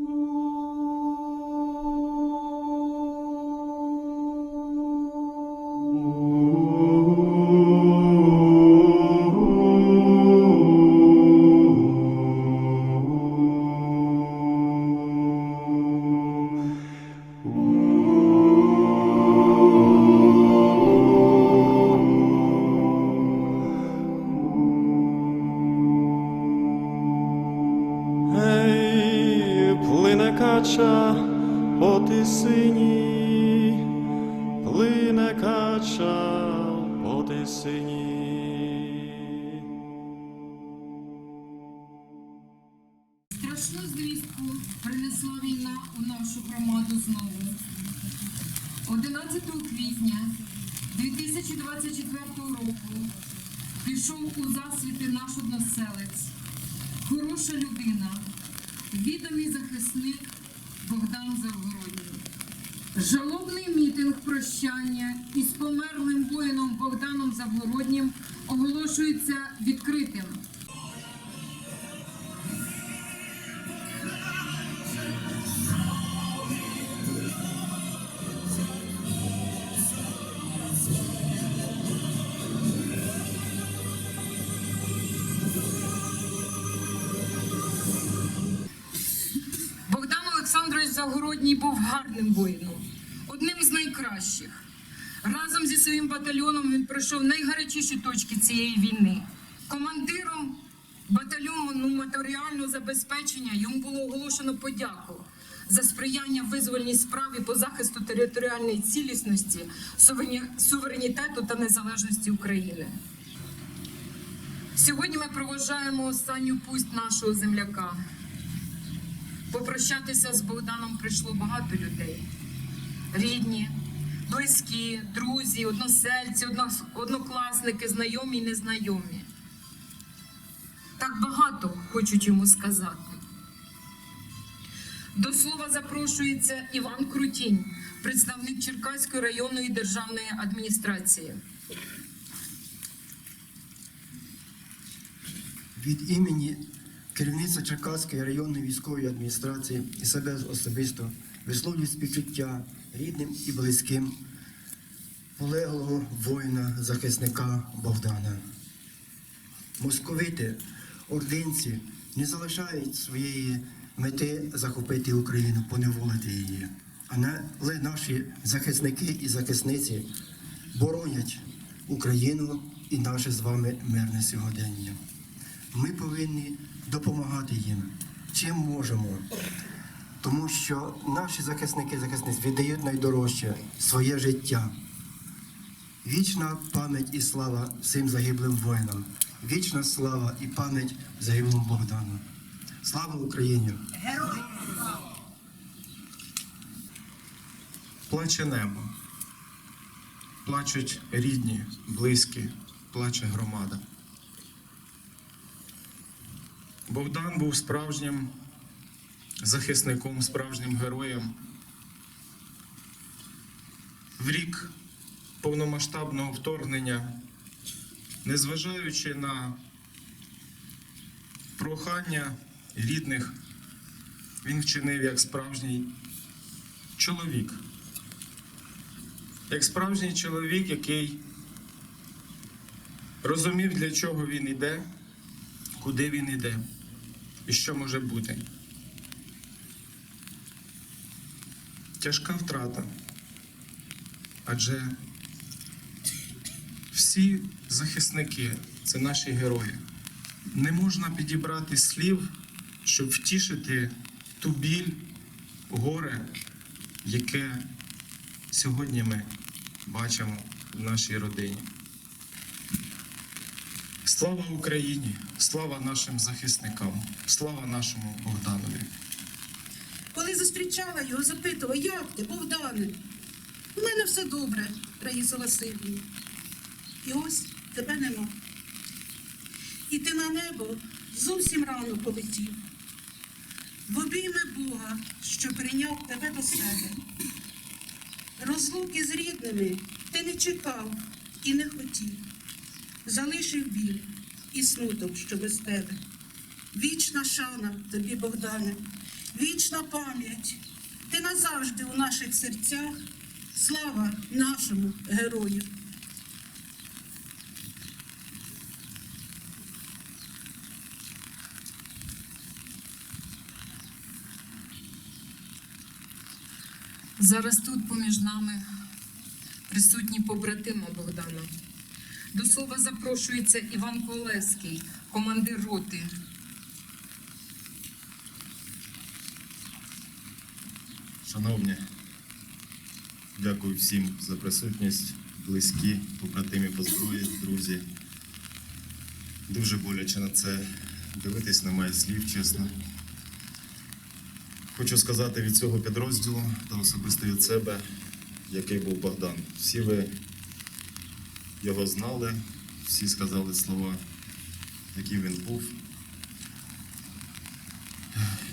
Ooh. По. Страшну звістку принесла війна у нашу громаду знову. 11 квітня 2024 року пішов у засвіти наш односелець, хороша людина, відомий захисник Богдан Завгородній. Жалобний мітинг прощання із померлим воїном Богданом Завгороднім оголошується відкритим. Богдан Олександрович Загородній був гарним воїном, найкращих. Разом зі своїм батальйоном він пройшов найгарячіші точки цієї війни. Командиром батальйону матеріального забезпечення йому було оголошено подяку за сприяння визвольній справі по захисту територіальної цілісності, суверенітету та незалежності України. Сьогодні ми проважаємо останню пусть нашого земляка. Попрощатися з Богданом прийшло багато людей. Рідні, близькі, друзі, односельці, однокласники, знайомі і незнайомі. Так багато хочуть йому сказати. До слова запрошується Іван Крутінь, представник Черкаської районної державної адміністрації. Від імені керівництва Черкаської районної військової адміністрації і себе особисто висловлюю співчуття рідним і близьким полеглого воїна, захисника Богдана. Московити, ординці не залишають своєї мети захопити Україну, поневолити її. Але наші захисники і захисниці боронять Україну і наше з вами мирне сьогодення. Ми повинні допомагати їм, чим можемо. Тому що наші захисники і захисниці віддають найдорожче своє життя. Вічна пам'ять і слава всім загиблим воїнам. Вічна слава і пам'ять загиблому Богдану. Слава Україні! Плаче небо, плачуть рідні, близькі, плаче громада. Богдан був справжнім захисником, справжнім героєм. В рік повномасштабного вторгнення, незважаючи на прохання рідних, він вчинив як справжній чоловік як справжній чоловік, який розумів, для чого він іде, куди він іде і що може бути. Тяжка втрата. Адже всі захисники це наші герої. Не можна підібрати слів, щоб втішити ту біль, горе, яке сьогодні ми бачимо в нашій родині. Слава Україні! Слава нашим захисникам! Слава нашому Богданові! Зустрічала його, запитувала, як ти, Богдане? У мене все добре, Раїса Васильівна. І ось тебе нема. І ти на небо зовсім рано полетів. В обійми Бога, що прийняв тебе до себе. Розлуки з рідними ти не чекав і не хотів. Залишив біль і смуток, що без тебе. Вічна шана тобі, Богдане, вічна пам'ять. Ти назавжди у наших серцях. Слава нашому герою. Зараз тут поміж нами присутні побратими Богдана. До слова запрошується Іван Колеський, командир роти. Шановні, дякую всім за присутність, близькі, побратимі по зброї, друзі. Дуже боляче на це дивитись, немає слів, чесно. Хочу сказати від цього підрозділу та особисто від себе, який був Богдан. Всі ви його знали, всі сказали слова, яким він був.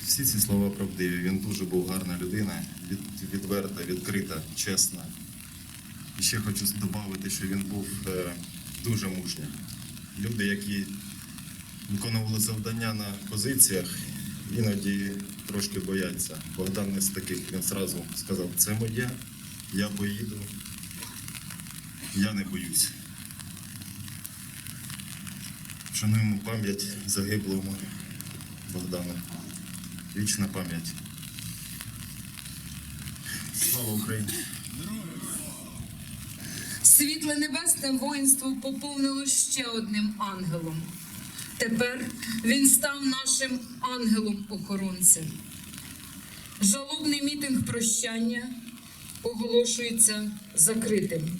Всі ці слова правдиві. Він дуже був гарна людина, від, відверта, відкрита, чесна. І ще хочу додати, що він був е, дуже мужнім. Люди, які виконували завдання на позиціях, іноді трошки бояться. Богдан не з таких. Він зразу сказав, це моє, я поїду, я не боюсь. Шануємо пам'ять загиблому Богдану. Вічна пам'ять. Слава Україні! Світле небесне воїнство поповнило ще одним ангелом. Тепер він став нашим ангелом-охоронцем. Жалобний мітинг прощання оголошується закритим.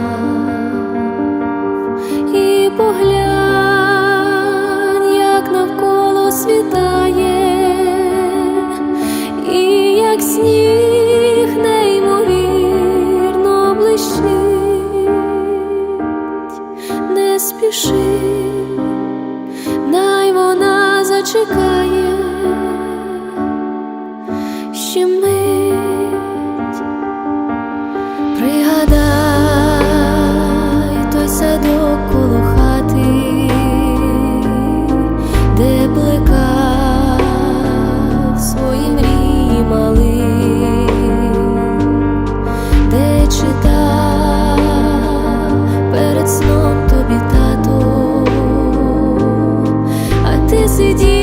сидит.